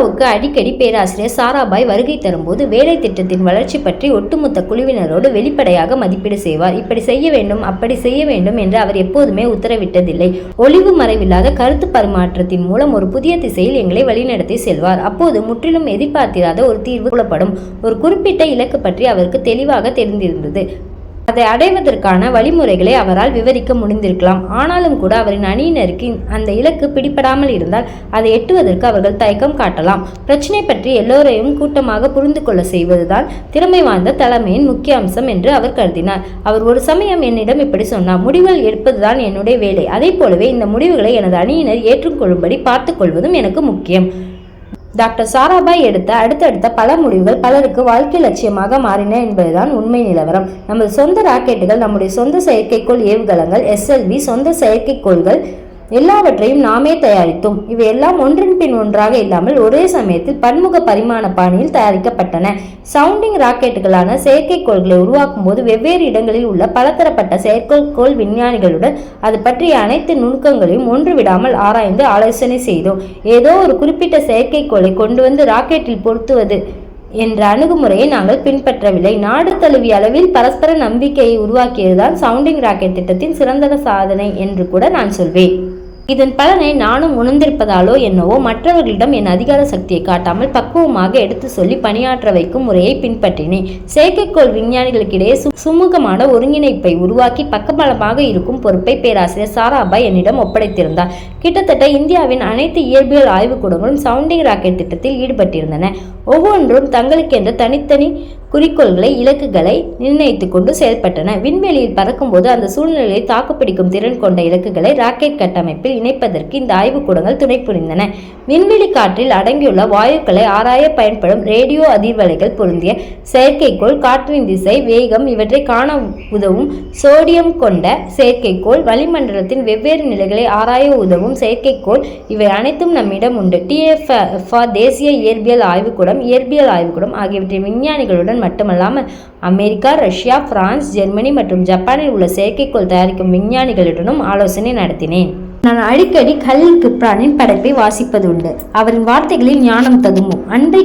ஓடாவுக்கு அடிக்கடி பேராசிரியர் சாராபாய் வருகை தரும்போது வேலை திட்டத்தின் வளர்ச்சி பற்றி ஒட்டுமொத்த குழுவினரோடு வெளிப்படையாக மதிப்பீடு செய்வார். இப்படி செய்ய வேண்டும் அப்படி செய்ய வேண்டும் என்று அவர் எப்போதுமே உத்தரவிட்டதில்லை. ஒளிவு மறைவில்லாத கருத்து பரிமாற்றத்தின் மூலம் ஒரு புதிய திசையில் எங்களை வழிநடத்தி செல்வார். அப்போது முற்றிலும் எதிர்பார்த்திராத ஒரு தீர்வு புலப்படும். ஒரு குறிப்பிட்ட இலக்கு பற்றி அவருக்கு தெளிவாக தெரிந்திருந்தது. அதை அடைவதற்கான வழிமுறைகளை அவரால் விவரிக்க முடிந்திருக்கலாம். ஆனாலும் கூட அவரின் அணியினருக்கு அந்த இலக்கு பிடிபடாமல் இருந்தால் அதை எட்டுவதற்கு அவர்கள் தயக்கம் காட்டலாம். பிரச்சனை பற்றி எல்லோரையும் கூட்டமாக புரிந்து கொள்ள செய்வதுதான் திறமை வாய்ந்த தலைமையின் முக்கிய அம்சம் என்று அவர் கருதினார். அவர் ஒரு சமயம் என்னிடம் இப்படி சொன்னார் முடிவுகள் எடுப்பதுதான் என்னுடைய வேலை. அதே போலவே இந்த முடிவுகளை எனது அணியினர் ஏற்றுக்கொள்ளும்படி பார்த்துக் கொள்வதும் எனக்கு முக்கியம். டாக்டர் சாராபாய் எடுத்த அடுத்தடுத்த பல முடிவுகள் பலருக்கு வாழ்க்கை லட்சியமாக மாறின என்பதுதான் உண்மை நிலவரம். நமது சொந்த ராக்கெட்டுகள் நம்முடைய சொந்த செயற்கைக்கோள் ஏவுகலங்கள் எஸ்எல்வி சொந்த செயற்கைக்கோள்கள் எல்லாவற்றையும் நாமே தயாரித்தோம். இவை எல்லாம் ஒன்றின் பின் ஒன்றாக இல்லாமல் ஒரே சமயத்தில் பன்முக பரிமாண பாணியில் தயாரிக்கப்பட்டன. சவுண்டிங் ராக்கெட்டுகளான செயற்கைக்கோள்களை உருவாக்கும் போது வெவ்வேறு இடங்களில் உள்ள பலதரப்பட்ட செயற்கைக்கோள் விஞ்ஞானிகளுடன் அது பற்றிய அனைத்து நுணுக்கங்களையும் ஒன்று விடாமல் ஆராய்ந்து ஆலோசனை செய்தோம். ஏதோ ஒரு குறிப்பிட்ட செயற்கைக்கோளை கொண்டு வந்து ராக்கெட்டில் பொருத்துவது என்ற அணுகுமுறையை நாங்கள் பின்பற்றவில்லை. நாடு தழுவிய அளவில் பரஸ்பர நம்பிக்கையை உருவாக்கியதுதான் சவுண்டிங் ராக்கெட் திட்டத்தின் சிறந்த சாதனை என்று கூட நான் சொல்வேன். இதன் பலனை நானும் உணர்ந்திருப்பதாலோ என்னவோ மற்றவர்களிடம் என் அதிகார சக்தியை காட்டாமல் பக்குவமாக எடுத்து சொல்லி பணியாற்ற வைக்கும் முறையை பின்பற்றினேன். செயற்கைக்கோள் விஞ்ஞானிகளுக்கிடையே சு சுமூகமான ஒருங்கிணைப்பை உருவாக்கி பக்கபலமாக இருக்கும் பொறுப்பை பேராசிரியர் சாராபாய் என்னிடம் ஒப்படைத்திருந்தார். கிட்டத்தட்ட இந்தியாவின் அனைத்து இயற்பியல் ஆய்வுக்கூடங்களும் சவுண்டிங் ராக்கெட் திட்டத்தில் ஈடுபட்டிருந்தன. ஒவ்வொன்றும் தங்களுக்கென்ற தனித்தனி குறிக்கோள்களை இலக்குகளை நிர்ணயித்துக் கொண்டு செயல்பட்டன. விண்வெளியில் பறக்கும்போது அந்த சூழ்நிலையை தாக்குப்பிடிக்கும் திறன் கொண்ட இலக்குகளை ராக்கெட் கட்டமைப்பில் இணைப்பதற்கு இந்த ஆய்வுக்கூடங்கள் துணை புரிந்தன. விண்வெளி காற்றில் அடங்கியுள்ள வாயுக்களை ஆராய பயன்படும் ரேடியோ அதிர்வலைகள் பொருந்திய செயற்கைக்கோள் காற்றின் திசை வேகம் இவற்றை காண உதவும் சோடியம் கொண்ட செயற்கைக்கோள் வளிமண்டலத்தின் வெவ்வேறு நிலைகளை ஆராய உதவும் செயற்கைக்கோள் இவை அனைத்தும் நம்மிடம் உண்டு. டிஎஃப் தேசிய இயற்பியல் ஆய்வுக்கூடம் இயற்பியல் ஆய்வுக்கூடம் ஆகியவற்றின் விஞ்ஞானிகளுடன் மட்டுமல்லாமல் அமெரிக்கா ரஷ்யா பிரான்ஸ் ஜெர்மனி மற்றும் ஜப்பானில் உள்ள செயற்கைக்கோள் தயாரிக்கும் விஞ்ஞானிகளுடனும் ஆலோசனை நடத்தினேன். நான் அடிக்கடி கலில் கிப்ரானின் படைப்பை வாசிப்பது உண்டு அவரின் வார்த்தைகளில் ஞானம் ததும்பும். அன்பை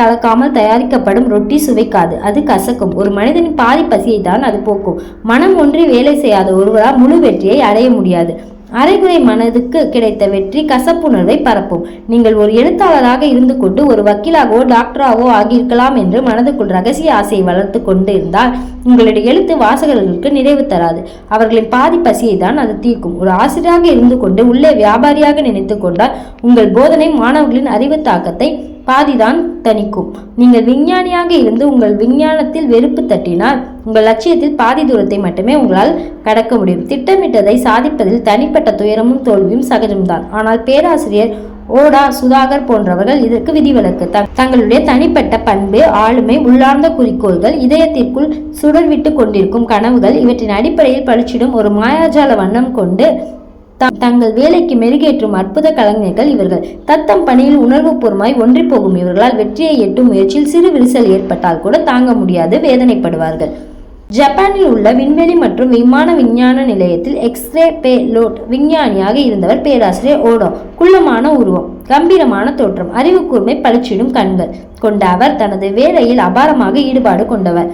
கலக்காமல் தயாரிக்கப்படும் ரொட்டி சுவைக்காது அது கசக்கும். ஒரு மனிதனின் பாதி பசியை தான் அது போக்கும். மனம் ஒன்றி வேலை செய்யாத ஒருவரால் முழு வெற்றியை அடைய முடியாது. அரைகுறை மனதுக்கு கிடைத்த வெற்றி கசப்புணர்வை பரப்பும். நீங்கள் ஒரு எழுத்தாளராக இருந்து கொண்டு ஒரு வக்கீலாகவோ டாக்டராகவோ ஆகியிருக்கலாம் என்று மனதுக்குள் ரகசிய ஆசையை வளர்த்து கொண்டு இருந்தால் உங்களுடைய எழுத்து வாசகர்களுக்கு நிறைவு தராது. அவர்களின் பாதி பசியை தான் அது தீர்க்கும். ஒரு ஆசிரியராக இருந்து கொண்டு உள்ளே வியாபாரியாக நினைத்து கொண்டால் உங்கள் போதனை மாணவர்களின் அறிவு தாக்கத்தை பாதிதான் தணிக்கும். நீங்கள் விஞ்ஞானியாக இருந்து உங்கள் விஞ்ஞானத்தில் வெறுப்பு தட்டினால் உங்கள் லட்சியத்தில் பாதி தூரத்தை மட்டுமே உங்களால் கடக்க முடியும். திட்டமிட்டதை சாதிப்பதில் தனிப்பட்ட துயரமும் தோல்வியும் சகஜம்தான். ஆனால் பேராசிரியர் ஓடா சுதாகர் போன்றவர்கள் இதற்கு விதிவிலக்கு. தங்களுடைய தனிப்பட்ட பண்பு ஆளுமை உள்ளார்ந்த குறிக்கோள்கள் இதயத்திற்குள் சுடர்விட்டு கொண்டிருக்கும் கனவுகள் இவற்றின் அடிப்படையில் பழிச்சிடும் ஒரு மாயாஜால வண்ணம் கொண்டு தங்கள் வேலைக்கு மெருகேற்றும் அற்புத கலைஞர்கள் இவர்கள். தத்தம் பணியில் உணர்வுபூர்வமாய் ஒன்றி போகும் இவர்களால் வெற்றியை எட்டும் முயற்சியில் சிறு விரிசல் ஏற்பட்டால் கூட தாங்க முடியாது வேதனைப்படுவார்கள். ஜப்பானில் உள்ள விண்வெளி மற்றும் விமான விஞ்ஞான நிலையத்தில் எக்ஸ்ரே பே லோட் விஞ்ஞானியாக இருந்தவர் பேராசிரியர் ஓடோ. குள்ளமான உருவம் கம்பீரமான தோற்றம் அறிவு கூர்மை பளிச்சிடும் கண்கள் கொண்ட அவர் தனது வேலையில் அபாரமாக ஈடுபாடு கொண்டவர்.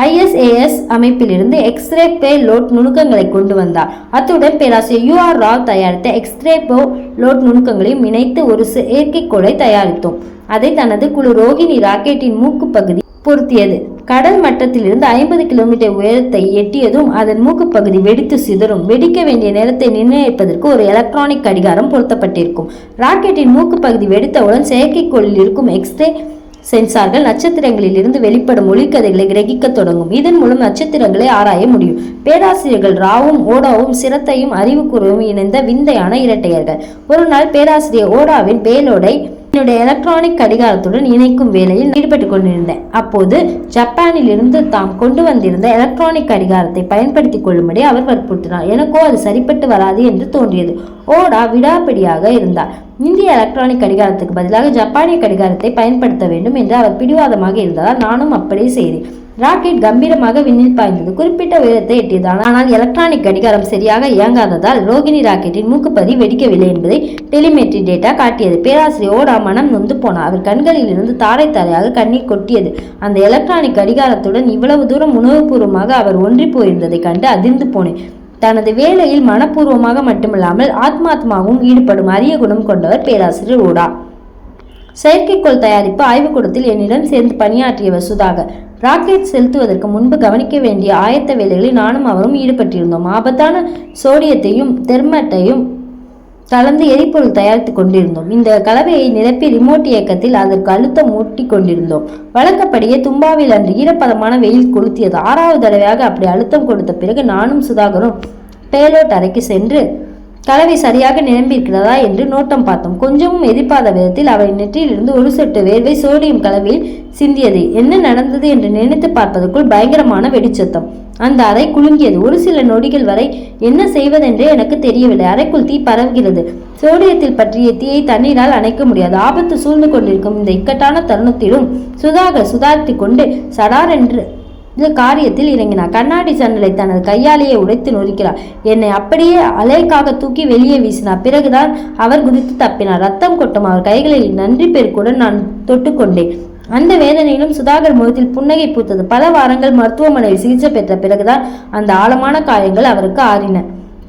ஐஎஸ்ஏஎஸ் அமைப்பிலிருந்து எக்ஸ்ரே பே லோட் நுணுக்கங்களை கொண்டு வந்தார். அத்துடன் பேராசிரியர் யூ ஆர் ராவ் தயாரித்த எக்ஸ்ரே போ லோட் நுணுக்கங்களையும் இணைத்து ஒரு செயற்கைக்கோளை தயாரித்தோம். அதை தனது குழு ரோகிணி ராக்கெட்டின் மூக்கு பகுதி பொருத்தியது. கடல் மட்டத்திலிருந்து ஐம்பது கிலோமீட்டர் உயரத்தை எட்டியதும் அதன் மூக்கு பகுதி வெடித்து சிதறும். வெடிக்க வேண்டிய நேரத்தை நிர்ணயிப்பதற்கு ஒரு எலக்ட்ரானிக் கடிகாரம் பொருத்தப்பட்டிருக்கும். ராக்கெட்டின் மூக்கு பகுதி வெடித்தவுடன் செயற்கைக்கோளில் இருக்கும் எக்ஸ்ரே சென்சார்கள் நட்சத்திரங்களில் இருந்து வெளிப்படும் ஒளிக்கதைகளை கிரகிக்க தொடங்கும். இதன் மூலம் நட்சத்திரங்களை ஆராய முடியும். பேராசிரியர்கள் ராவும் ஓடாவும் சிரத்தையும் அறிவு கூறவும் இணைந்த விந்தையான இரட்டையர்கள். ஒரு நாள் பேராசிரியர் ஓடாவின் பேலோடை என்னுடைய எலக்ட்ரானிக் கடிகாரத்துடன் இணைக்கும் வேலையில் ஈடுபட்டு கொண்டிருந்தேன். அப்போது ஜப்பானில் இருந்து தாம் கொண்டு வந்திருந்த எலக்ட்ரானிக் கடிகாரத்தை பயன்படுத்தி கொள்ளும்படி அவர் வற்புறுத்தினார். எனக்கோ அது சரிப்பட்டு வராது என்று தோன்றியது. ஓடா விடாப்பிடியாக இருந்தார். இந்திய எலக்ட்ரானிக் கடிகாரத்துக்கு பதிலாக ஜப்பானிய கடிகாரத்தை பயன்படுத்த வேண்டும் என்று அவர் பிடிவாதமாக இருந்ததால் நானும் அப்படியே செய்தேன். ராக்கெட் கம்பீரமாக விண்ணில் பாய்ந்தது. குறிப்பிட்ட உயரத்தை எட்டியது ஆனால் எலக்ட்ரானிக் கடிகாரம் சரியாக இயங்காததால் ரோகிணி ராக்கெட்டின் மூக்குப்பதி வெடிக்கவில்லை என்பதை டெலிமெட்ரி டேட்டா காட்டியது. பேராசிரியர் ஓடா மனம் நொந்து போனார். அவர் கண்களில் இருந்து தாரை தாரையாக கண்ணீர் கொட்டியது. அந்த எலக்ட்ரானிக் கடிகாரத்துடன் இவ்வளவு தூரம் உணவுபூர்வமாக அவர் ஒன்றி போயிருந்ததை கண்டு அதிர்ந்து போனேன். தனது வேலையில் மனப்பூர்வமாக மட்டுமில்லாமல் ஆத்மாத்மாவும் ஈடுபடும் அரிய குணம் கொண்டவர் பேராசிரியர் ஓடா. செயற்கைக்கோள் தயாரிப்பு ஆய்வுக்கூடத்தில் என்னிடம் சேர்ந்து பணியாற்றியவர் சுதாகர். ராக்கெட் செலுத்துவதற்கு முன்பு கவனிக்க வேண்டிய ஆயத்த வேலைகளில் நானும் அவரும் ஈடுபட்டிருந்தோம். ஆபத்தான சோடியத்தையும் தெர்மட்டையும் கலந்து எரிபொருள் தயாரித்துக் கொண்டிருந்தோம். இந்த கலவையை நிரப்பி ரிமோட் இயக்கத்தில் அதற்கு அழுத்தம் ஊட்டி கொண்டிருந்தோம். வழக்கப்படியே தும்பாவில் அன்று ஈரப்பதமான வெயில் கொளுத்தியது. ஆறாவது தடவையாக அப்படி அழுத்தம் கொடுத்த பிறகு நானும் சுதாகரும் பேலோட் அறைக்கு சென்று கலவை சரியாக நிரம்பியிருக்கிறதா என்று நோட்டம் பார்த்தோம். கொஞ்சமும் எதிர்பார்த்த விதத்தில் அவரின் நெற்றியிலிருந்து ஒரு சொட்டு வேர்வை சோடியம் கலவையில் சிந்தியது. என்ன நடந்தது என்று நினைத்து பார்ப்பதற்குள் பயங்கரமான வெடிச்சத்தம். அந்த அறை குலுங்கியது. ஒரு சில நொடிகள் வரை என்ன செய்வதென்றே எனக்கு தெரியவில்லை. அறைக்குள் தீ பரவுகிறது. சோடியத்தில் பற்றிய தீயை தண்ணீரால் அணைக்க முடியாது. ஆபத்து சூழ்ந்து கொண்டிருக்கும் இந்த இக்கட்டான தருணத்திலும் சுதாகர் சுதாரித்து கொண்டு சடார் என்று இந்த காரியத்தில் இறங்கினார். கண்ணாடி சன்னலை தனது கையாலேயே உடைத்து நொறுக்கிறார் என்னை அப்படியே அலைக்காக தூக்கி வெளியே வீசினார். பிறகுதான் அவர் குதித்து தப்பினார். ரத்தம் கொட்டும் அவர் கைகளில் நன்றி பெருக்குடன் நான் தொட்டுக்கொண்டேன். அந்த வேதனையிலும் சுதாகர் முகத்தில் புன்னகை பூத்தது. பல வாரங்கள் மருத்துவமனையில் சிகிச்சை பெற்ற பிறகுதான் அந்த ஆழமான காயங்கள் அவருக்கு ஆறின.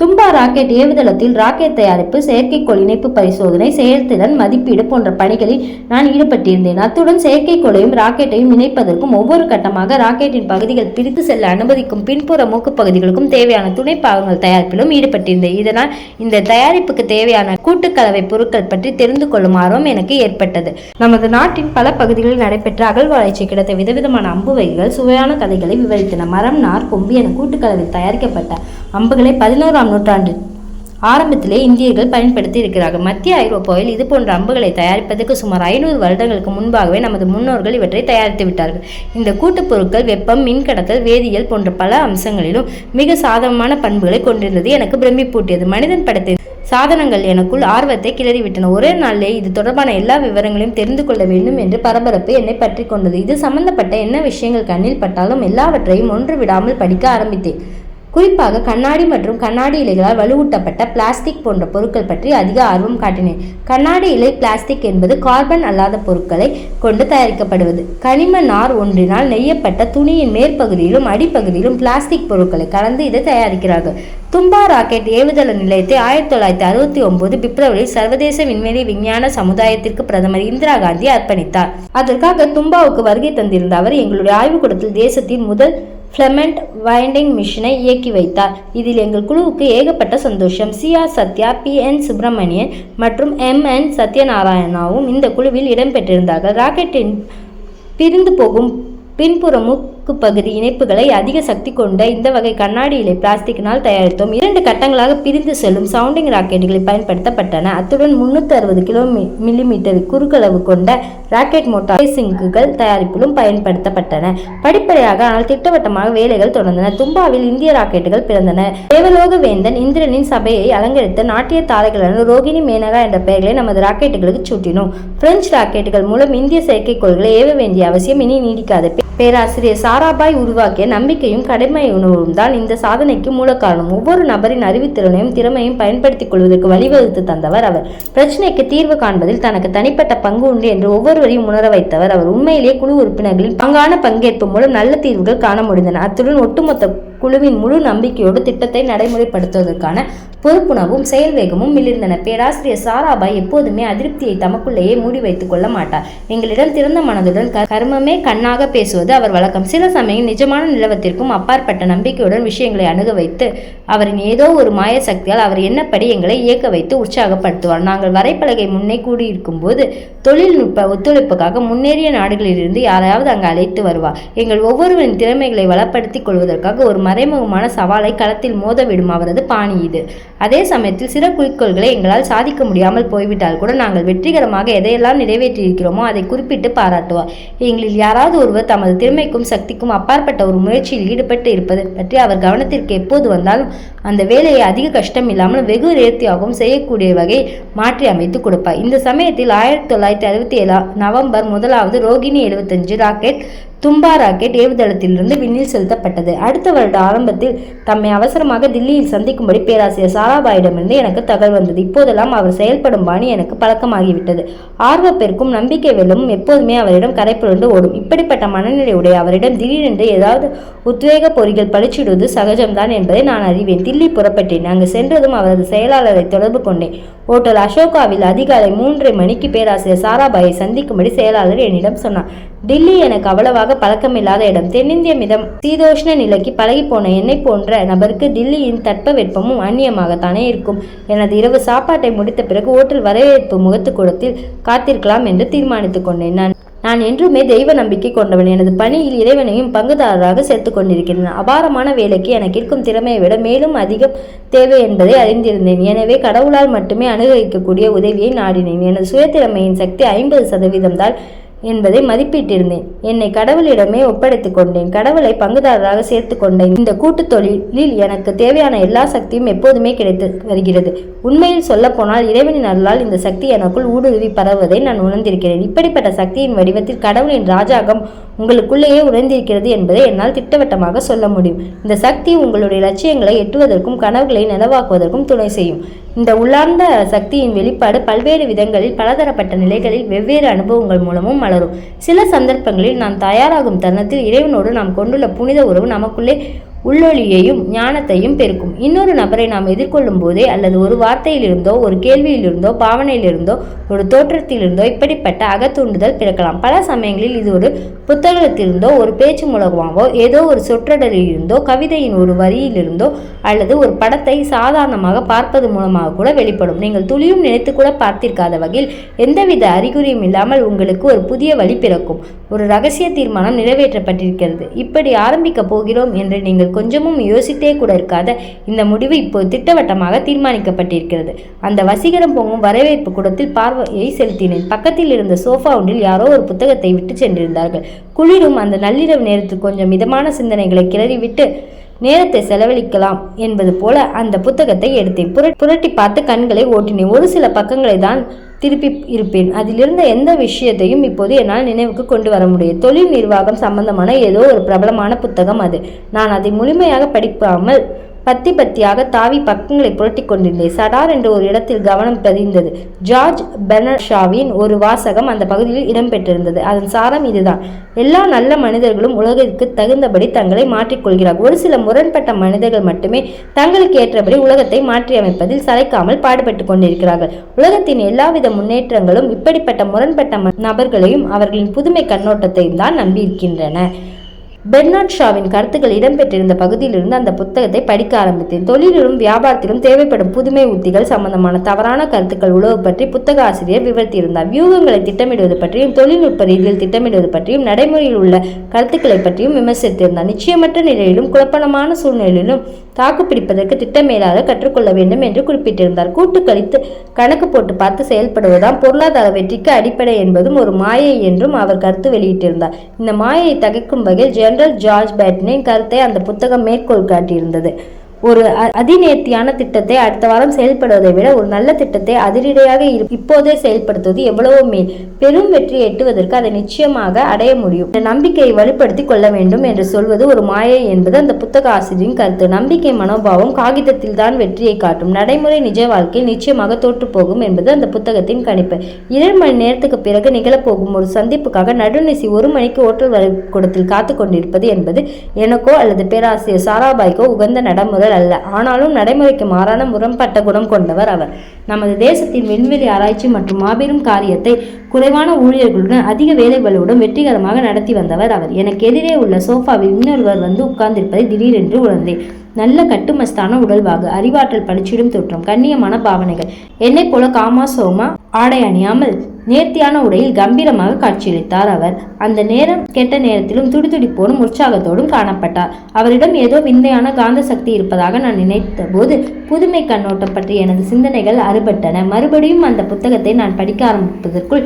தும்பா ராக்கெட் ஏவுதளத்தில் ராக்கெட் தயாரிப்பு செயற்கைக்கோள் இணைப்பு பரிசோதனை செயல்திறன் மதிப்பீடு போன்ற பணிகளில் நான் ஈடுபட்டிருந்தேன். அத்துடன் செயற்கைக்கோளையும் ராக்கெட்டையும் இணைப்பதற்கும் ஒவ்வொரு கட்டமாக ராக்கெட்டின் பகுதிகள் பிரித்து செல்ல அனுமதிக்கும் பின்புற மூக்கு பகுதிகளுக்கும் தேவையான துணை பாகங்கள் தயாரிப்பிலும் ஈடுபட்டிருந்தேன். இதனால் இந்த தயாரிப்புக்கு தேவையான கூட்டுக்கலவை பொருட்கள் பற்றி தெரிந்து கொள்ளும் ஆர்வம் எனக்கு ஏற்பட்டது. நமது நாட்டின் பல பகுதிகளில் நடைபெற்ற அகழ்வாராய்ச்சி கிடைத்த விதவிதமான அம்பு வகைகள் சுவையான கதைகளை விவரித்தன. மரம் நார் கொம்பு என கூட்டுக்கலவில் தயாரிக்கப்பட்ட அம்புகளை பதினோராம் நூற்றாண்டு ஆரம்பத்திலே இந்தியர்கள் பயன்படுத்தி இருக்கிறார்கள். மத்திய ஐரோப்பாவில் இது போன்ற அம்புகளை தயாரிப்பதற்கு சுமார் ஐநூறு வருடங்களுக்கு முன்பாகவே நமது முன்னோர்கள் இவற்றை தயாரித்து விட்டார்கள். இந்த கூட்டுப் பொருட்கள் வெப்பம் மின்கடத்தல் வேதியியல் போன்ற பல அம்சங்களிலும் மிக சாதகமான பண்புகளை கொண்டிருந்தது. எனக்கு பிரமிப்பூட்டியது. மனிதன் படத்தை சாதனங்கள் எனக்குள் ஆர்வத்தை கிளறிவிட்டன. ஒரே நாளிலே இது தொடர்பான எல்லா விவரங்களையும் தெரிந்து கொள்ள வேண்டும் என்று பரபரப்பு என்னை பற்றி கொண்டது. இது சம்பந்தப்பட்ட என்ன விஷயங்கள் கண்ணில் பட்டாலும் எல்லாவற்றையும் ஒன்று விடாமல் படிக்க ஆரம்பித்தேன். குறிப்பாக கண்ணாடி மற்றும் கண்ணாடி இலைகளால் வலுவூட்டப்பட்ட பிளாஸ்டிக் போன்ற பொருட்கள் பற்றி அதிக ஆர்வம் காட்டினேன். கண்ணாடி இலை பிளாஸ்டிக் என்பது கார்பன் அல்லாத பொருட்களை கொண்டு தயாரிக்கப்படுவது. கனிம நார் ஒன்றினால் நெய்யப்பட்ட துணியின் மேற்பகுதியிலும் அடிப்பகுதியிலும் பிளாஸ்டிக் பொருட்களை கலந்து இதை தயாரிக்கிறார்கள். தும்பா ராக்கெட் ஏவுதள நிலையத்தை ஆயிரத்தி தொள்ளாயிரத்தி அறுபத்தி ஒன்பது பிப்ரவரியில் சர்வதேச விண்வெளி விஞ்ஞான சமுதாயத்திற்கு பிரதமர் இந்திரா காந்தி அர்ப்பணித்தார். அதற்காக தும்பாவுக்கு வருகை தந்திருந்த அவர் எங்களுடைய ஆய்வுக்கூடத்தில் தேசத்தின் முதல் ஃபிளமெண்ட் வைண்டிங் மிஷினை இயக்கி வைத்தார். இதில் எங்கள் குழுவுக்கு ஏகப்பட்ட சந்தோஷம். C R Sathya P N Subramanian மற்றும் எம் என் சத்யநாராயணாவும் இந்த குழுவில் இடம்பெற்றிருந்தார்கள். ராக்கெட்டின் பிரிந்து போகும் பின்புறமும் மூக்கு பகுதி இணைப்புகளை அதிக சக்தி கொண்ட இந்த வகை கண்ணாடியிலே பிளாஸ்டிக்கினால் தயாரித்தோம். இரண்டு கட்டங்களாக பிரிந்து செல்லும் சவுண்டிங் ராக்கெட்டுகளில் பயன்படுத்தப்பட்டன. அத்துடன் முன்னூற்றி அறுபது கிலோ மில்லிமீட்டர் குறுக்களவு கொண்ட ராக்கெட் மோட்டார் சிங்குகள் தயாரிப்பிலும் பயன்படுத்தப்பட்டன. படிப்படியாக ஆனால் திட்டவட்டமாக வேலைகள் தொடர்ந்தன. தும்பாவில் இந்திய ராக்கெட்டுகள் பிறந்தன. தேவலோக வேந்தன் இந்திரனின் சபையை அலங்கரித்த நாட்டிய தாரைகளான ரோகிணி மேனகா என்ற பெயர்களை நமது ராக்கெட்டுகளுக்கு சூட்டினோம். பிரெஞ்சு ராக்கெட்டுகள் மூலம் இந்திய செயற்கைக்கோள்களை ஏவ வேண்டிய அவசியம் இனி நீடிக்காது. பேராசிரியர் தாராபாய் உருவாக்கிய நம்பிக்கையும் கடமை உணர்வும் தான் இந்த சாதனைக்கு மூல காரணம். ஒவ்வொரு நபரின் அறிவுத்திறனையும் திறமையும் பயன்படுத்திக் கொள்வதற்கு வழிவகுத்து தந்தவர் அவர். பிரச்சனைக்கு தீர்வு காண்பதில் தனக்கு தனிப்பட்ட பங்கு உண்டு என்று ஒவ்வொருவரையும் உணர வைத்தவர் அவர். உண்மையிலேயே குழு உறுப்பினர்களின் பங்கான பங்கேற்பு மூலம் நல்ல தீர்வுகள் காண முடிந்தன. அத்துடன் ஒட்டுமொத்த குழுவின் முழு நம்பிக்கையோடு திட்டத்தை நடைமுறைப்படுத்துவதற்கான பொறுப்புணர்வும் செயல் வேகமும் மிளிர்ந்தன. பேராசிரியர் சாராபாய் எப்போதுமே அதிருப்தியை தமக்குள்ளேயே மூடி வைத்துக் கொள்ள மாட்டார். எங்களிடம் திறந்த மனதுடன் கர்மமே கண்ணாக பேசுவது அவர் வழக்கம். சில சமயம் நிஜமான நிலவத்திற்கும் அப்பாற்பட்ட நம்பிக்கையுடன் விஷயங்களை அணுக வைத்து அவரின் ஏதோ ஒரு மாய சக்தியால் அவர் என்னப்படி எங்களை இயக்க வைத்து உற்சாகப்படுத்துவார். நாங்கள் வரைப்பலகை முன்னே கூடியிருக்கும் போது தொழில்நுட்ப ஒத்துழைப்புக்காக முன்னேறிய நாடுகளிலிருந்து யாரையாவது அங்கு அழைத்து வருவார். எங்கள் ஒவ்வொருவரின் திறமைகளை வளப்படுத்திக் கொள்வதற்காக ஒரு மறைமுகமான சவாலை களத்தில் மோதவிடும் அவரது பாணி இது. அதே சமயத்தில் சில குறிக்கோள்களை எங்களால் சாதிக்க முடியாமல் போய்விட்டால் கூட நாங்கள் வெற்றிகரமாக எதையெல்லாம் நிறைவேற்றியிருக்கிறோமோ அதை குறிப்பிட்டு பாராட்டுவார். எங்களில் யாராவது ஒருவர் தமது திறமைக்கும் சக்திக்கும் அப்பாற்பட்ட ஒரு முயற்சியில் ஈடுபட்டு இருப்பது பற்றி அவர் கவனத்திற்கு எப்போது வந்தாலும் அந்த வேலையை அதிக கஷ்டம் இல்லாமல் வெகு நேர்த்தியாகவும் செய்யக்கூடிய வகை மாற்றி அமைத்து கொடுப்பார். இந்த சமயத்தில் ஆயிரத்தி தொள்ளாயிரத்தி அறுபத்தி ஏழாம் நவம்பர் முதலாவது ரோகிணி எழுபத்தஞ்சு ராக்கெட் தும்பா ராக்கெட் ஏவுதளத்திலிருந்து விண்ணில் செலுத்தப்பட்டது. அடுத்த வருட ஆரம்பத்தில் தம்மை அவசரமாக தில்லியில் சந்திக்கும்படி பேராசிரியர் சாராபாயிடமிருந்து எனக்கு தகவல் வந்தது. இப்போதெல்லாம் அவர் செயல்படும் பாணி எனக்கு பழக்கமாகிவிட்டது. ஆர்வப்பெருக்கும் நம்பிக்கை வெள்ளமும் எப்போதுமே அவரிடம் கரைப்புரண்டு ஓடும். இப்படிப்பட்ட மனநிலையுடைய அவரிடம் திடீரென்று ஏதாவது உத்வேக பொறிகள் பழிச்சிடுவது சகஜம்தான் என்பதை நான் அறிவேன். தில்லி புறப்பட்டேன். அங்கு சென்றதும் அவரது செயலாளரை தொடர்பு கொண்டேன். ஓட்டல் அசோகாவில் அதிகாலை மூன்றரை மணிக்கு பேராசிரியர் சாராபாயை சந்திக்கும்படி செயலாளர் என்னிடம் சொன்னார். டில்லி எனக்கு அவ்வளவாக பழக்கமில்லாத இடம். தென்னிந்திய மிதம் சீதோஷ்ண நிலைக்கு பழகி போன என்னை போன்ற நபருக்கு தில்லியின் தட்பவெப்பமும் அந்நியமாகத்தானே இருக்கும். எனது இரவு சாப்பாட்டை முடித்த பிறகு ஓட்டல் வரவேற்பு முகத்து கூடத்தில் காத்திருக்கலாம் என்று தீர்மானித்துக் கொண்டேன். நான் நான் என்றுமே தெய்வ நம்பிக்கை கொண்டவன். எனது பணியில் இறைவனையும் பங்குதாரராக சேர்த்துக் கொண்டிருக்கிறேன். அபாரமான வேலைக்கு எனக்கு இருக்கும் திறமையை விட மேலும் அதிகம் தேவை என்பதை அறிந்திருந்தேன். எனவே கடவுளால் மட்டுமே அனுகரிக்கக்கூடிய உதவியை நாடினேன். எனது சுயத்திறமையின் சக்தி ஐம்பது சதவீதம் தான் என்பதை மதிப்பிட்டிருந்தேன். என்னை கடவுளிடமே ஒப்படைத்து கொண்டேன். கடவுளை பங்குதாரராக சேர்த்து கொண்டேன். இந்த கூட்டுத் தொழிலில் எனக்கு தேவையான எல்லா சக்தியும் எப்போதுமே கிடைத்து வருகிறது. உண்மையில் சொல்லப்போனால் இறைவனின் அருளால் இந்த சக்தி எனக்குள் ஊடுருவி பரவுவதை நான் உணர்ந்திருக்கிறேன். இப்படிப்பட்ட சக்தியின் வடிவத்தில் கடவுளின் ராஜாகம் உங்களுக்குள்ளேயே உணர்ந்திருக்கிறது என்பதை என்னால் திட்டவட்டமாக சொல்ல முடியும். இந்த சக்தி உங்களுடைய லட்சியங்களை எட்டுவதற்கும் கனவுகளை நனவாக்குவதற்கும் துணை செய்யும். இந்த உள்ளார்ந்த சக்தியின் வெளிப்பாடு பல்வேறு விதங்களில் பலதரப்பட்ட நிலைகளில் வெவ்வேறு அனுபவங்கள் மூலமும் மலரும். சில சந்தர்ப்பங்களில் நாம் தயாராகும் தருணத்தில் இறைவனோடு நாம் கொண்டுள்ள புனித உறவு நமக்குள்ளே உள்ளொளியையும் ஞானத்தையும் பெருக்கும். இன்னொரு நபரை நாம் எதிர்கொள்ளும் போதே அல்லது ஒரு வார்த்தையிலிருந்தோ ஒரு கேள்வியிலிருந்தோ பாவனையிலிருந்தோ ஒரு தோற்றத்திலிருந்தோ இப்படிப்பட்ட அகத்தூண்டுதல் பிறக்கலாம். பல சமயங்களில் இது ஒரு புத்தகத்திலிருந்தோ ஒரு பேச்சு மூலமாகவோ ஏதோ ஒரு சொற்றொடரிலிருந்தோ கவிதையின் ஒரு வரியிலிருந்தோ அல்லது ஒரு படத்தை சாதாரணமாக பார்ப்பது மூலமாக கூட வெளிப்படும். நீங்கள் துளியும் நினைத்து கூட பார்த்திருக்காத வகையில் எந்தவித அறிகுறியும் இல்லாமல் உங்களுக்கு ஒரு புதிய வழி பிறக்கும். ஒரு ரகசிய தீர்மானம் நிறைவேற்றப்பட்டிருக்கிறது. இப்படி ஆரம்பிக்கப் போகிறோம் என்று நீங்கள் கொஞ்சமும் யோசித்தே கூட இருக்காத இந்த முடிவு இப்போது திட்டவட்டமாக தீர்மானிக்கப்பட்டிருக்கிறது. அந்த வசீகரம் பொங்கும் வரவேற்பு கூடத்தில் பார்வையை செலுத்தினேன். பக்கத்தில் இருந்த சோஃபா ஒன்றில் யாரோ ஒரு புத்தகத்தை விட்டு சென்றிருந்தார்கள். குளிரும் அந்த நள்ளிரவு நேரத்தில் கொஞ்சம் மிதமான சிந்தனைகளை கிளறிவிட்டு நேரத்தை செலவழிக்கலாம் என்பது போல அந்த புத்தகத்தை எடுத்தேன். புரட்டி புரட்டி பார்த்து கண்களை ஓட்டினேன். ஒரு சில பக்கங்களை தான் திருப்பி இருப்பேன். அதிலிருந்த எந்த விஷயத்தையும் இப்போது என்னால் நினைவுக்கு கொண்டு வர முடியும். தொழில் நிர்வாகம் சம்பந்தமான ஏதோ ஒரு பிரபலமான புத்தகம் அது. நான் அதை முழுமையாக படிக்காமல் பத்தி பத்தியாக தாவி பக்கங்களை புரட்டி கொண்டிருந்தேன் சடார் என்று ஒரு இடத்தில் கவனம் பதிந்தது. ஜார்ஜ் பெனர்ஷாவின் ஒரு வாசகம் அந்த பகுதியில் இடம்பெற்றிருந்தது அதன் சாரம் இதுதான். எல்லா நல்ல மனிதர்களும் உலகிற்கு தகுந்தபடி தங்களை மாற்றிக்கொள்கிறார்கள் ஒரு சில முரண்பட்ட மனிதர்கள் மட்டுமே தங்களுக்கு ஏற்றபடி உலகத்தை மாற்றியமைப்பதில் சளைக்காமல் பாடுபட்டு கொண்டிருக்கிறார்கள். உலகத்தின் எல்லாவித முன்னேற்றங்களும் இப்படிப்பட்ட முரண்பட்ட ம- நபர்களையும் அவர்களின் புதுமை கண்ணோட்டத்தையும் தான் நம்பியிருக்கின்றன. பெர்னாட் ஷாவின் கருத்துக்கள் இடம்பெற்றிருந்த பகுதியிலிருந்து அந்த புத்தகத்தை படிக்க ஆரம்பித்தேன். தொழிலிலும் வியாபாரத்திலும் தேவைப்படும் புதுமை உத்திகள் சம்பந்தமான தவறான கருத்துக்கள் உழவு பற்றி புத்தக ஆசிரியர் விவரித்திருந்தார். வியூகங்களை திட்டமிடுவது பற்றியும் தொழில்நுட்ப ரீதியில் திட்டமிடுவது பற்றியும் நடைமுறையில் உள்ள கருத்துக்களை பற்றியும் விமர்சித்திருந்தார். நிச்சயமற்ற நிலையிலும் குழப்பமான சூழ்நிலையிலும் தாக்குப்பிடிப்பதற்கு திட்டமேலாக கற்றுக்கொள்ள வேண்டும் என்று குறிப்பிட்டிருந்தார். கூட்டு கழித்து கணக்கு போட்டு பார்த்து செயல்படுவதால் பொருளாதார வெற்றிக்கு அடிப்படை என்பதும் ஒரு மாயை என்றும் அவர் கருத்து வெளியிட்டிருந்தார். இந்த மாயையை தகைக்கும் வகையில் ஜெனரல் ஜார்ஜ் பேட்டனின் கருத்தை அந்த புத்தகம் மேற்கோள் காட்டியிருந்தது. ஒரு அ- அதிநேர்த்தியான திட்டத்தை அடுத்த வாரம் செயல்படுவதை விட ஒரு நல்ல திட்டத்தை அதிரடியாக இரு- இப்போதே செயல்படுத்துவது எவ்வளவோ மேல். பெரும் வெற்றியை எட்டுவதற்கு அதை நிச்சயமாக அடைய முடியும். இந்த நம்பிக்கையை வலுப்படுத்திக் கொள்ள வேண்டும் என்று சொல்வது ஒரு மாயை என்பது அந்த புத்தக ஆசிரியரின் கருத்து. நம்பிக்கை மனோபாவம் காகிதத்தில் தான் வெற்றியை காட்டும். நடைமுறை நிஜ வாழ்க்கையில் நிச்சயமாக தோற்று போகும் என்பது அந்த புத்தகத்தின் கணிப்பு. இரண்டு மணி நேரத்துக்கு பிறகு நிகழப்போகும் ஒரு சந்திப்புக்காக நடுநிசி ஒரு மணிக்கு ஓட்டல் வரைக்கூடத்தில் காத்து கொண்டிருப்பது என்பது எனக்கோ அல்லது பேராசிரியர் சாராபாய்க்கோ உகந்த நடைமுறை அல்ல. ஆனாலும் நடைமுறைக்கு மாறான முரண்பட்ட குணம் கொண்டவர் அவர். நமது தேசத்தின் விண்வெளி ஆராய்ச்சி மற்றும் மாபெரும் காரியத்தை குறைவான ஊழியர்களுடன் அதிக வேலைகளுடன் வெற்றிகரமாக நடத்தி வந்தவர் அவர். எனக்கு எதிரே உள்ள சோஃபாவில் இன்னொருவர் வந்து உட்கார்ந்திருப்பதை திடீரென்று உணர்ந்தேன். நல்ல கட்டுமஸ்தான உடல்வாகு அறிவாற்றல் பளிச்சிடும் தோற்றம் கண்ணியமான பாவனைகள். என்னை போல காமா சோமா ஆடை அணியாமல் நேர்த்தியான உடையில் கம்பீரமாக காட்சியளித்தார் அவர். அந்த நேரம் கெட்ட நேரத்திலும் துடிதுடிப்போடும் உற்சாகத்தோடும் காணப்பட்டார். அவரிடம் ஏதோ விந்தையான காந்த சக்தி இருப்பதாக நான் நினைத்த போது புதுமை கண்ணோட்டம் பற்றி எனது சிந்தனைகள் அறுபட்டன. மறுபடியும் அந்த புத்தகத்தை நான் படிக்க ஆரம்பிப்பதற்குள்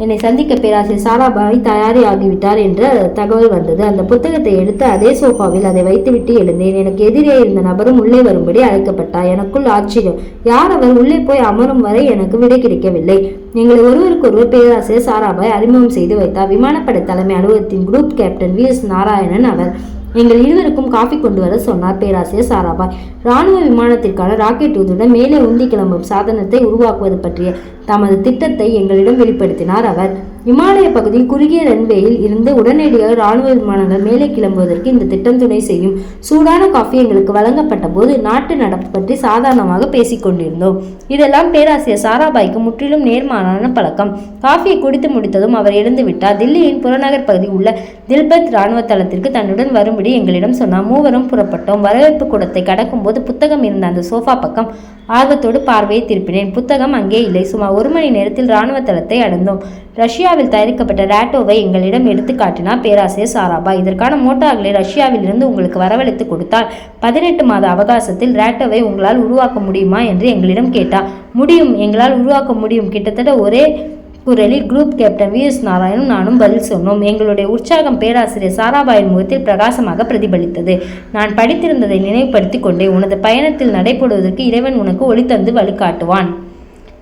என்னை சந்திக்க பேராசிரியர் சாராபாய் தயாரியாகிவிட்டார் என்ற தகவல் வந்தது. அந்த புத்தகத்தை எடுத்து அதே சோஃபாவில் அதை வைத்துவிட்டு எழுந்தேன். எனக்கு எதிரே இருந்த நபரும் உள்ளே வரும்படி அழைக்கப்பட்டார். எனக்குள் ஆச்சரியம். யார் அவர்? உள்ளே போய் அமரும் வரை எனக்கு விடை கிடைக்கவில்லை. எங்களை ஒருவருக்கொருவர் பேராசிரியர் சாராபாய் அறிமுகம் செய்து வைத்தார். விமானப்படை தலைமை அலுவலகத்தின் group captain V S Narayanan அவர். எங்கள் இருவருக்கும் காஃபி கொண்டு வர சொன்னார் பேராசிரியர் சாராபாய். ராணுவ விமானத்திற்கான ராக்கெட் ஊதுடன் மேலே உந்தி கிளம்பும் சாதனத்தை உருவாக்குவது பற்றிய தமது திட்டத்தை எங்களிடம் வெளிப்படுத்தினார் அவர். இமாலய பகுதியில் குறுகிய ரன்வேயில் இருந்து உடனடியாக ராணுவ விமானங்கள் மேலே கிளம்புவதற்கு இந்த திட்டம் துணை செய்யும். சூடான காஃபி எங்களுக்கு வழங்கப்பட்ட போது நாட்டு நடப்பு பற்றி சாதாரணமாக பேசிக் கொண்டிருந்தோம். இதெல்லாம் பேராசிரியர் சாராபாய்க்கு முற்றிலும் நேர்மாறான பழக்கம். காஃபியை குடித்து முடித்ததும் அவர் எழுந்து விட்டார். தில்லியின் புறநகர் பகுதி உள்ள தில்பத் ராணுவ தளத்திற்கு தன்னுடன் வரும்படி எங்களிடம் சொன்னார். மூவரும் புறப்பட்டோம். வரவேற்பு கூடத்தை கடக்கும்போது புத்தகம் இருந்த அந்த சோஃபா பக்கம் ஆர்வத்தோடு பார்வையை திருப்பினேன். புத்தகம் அங்கே இல்லை. சுமார் ஒரு மணி நேரத்தில் ராணுவ தளத்தை அடைந்தோம். ரஷ்யாவில் தயாரிக்கப்பட்ட ரேட்டோவை எங்களிடம் எடுத்து காட்டினார் பேராசிரியர் சாராபா. இதற்கான மோட்டார்களை ரஷ்யாவிலிருந்து உங்களுக்கு வரவழைத்து கொடுத்தால் பதினெட்டு மாத அவகாசத்தில் ரேட்டோவை உங்களால் உருவாக்க முடியுமா என்று எங்களிடம் கேட்டார். முடியும் எங்களால் உருவாக்க முடியும். கிட்டத்தட்ட ஒரே குரலில் குரூப் கேப்டன் வி. எஸ். நாராயணும் நானும் பதில் சொன்னோம். எங்களுடைய உற்சாகம் பேராசிரியர் சாராபாயின் முகத்தில் பிரகாசமாக பிரதிபலித்தது. நான் படித்திருந்ததை நினைவுபடுத்திக் கொண்டே உனது பயணத்தில் நடைபெறுவதற்கு இறைவன் உனக்கு ஒளி தந்து வழிகாட்டுவான்.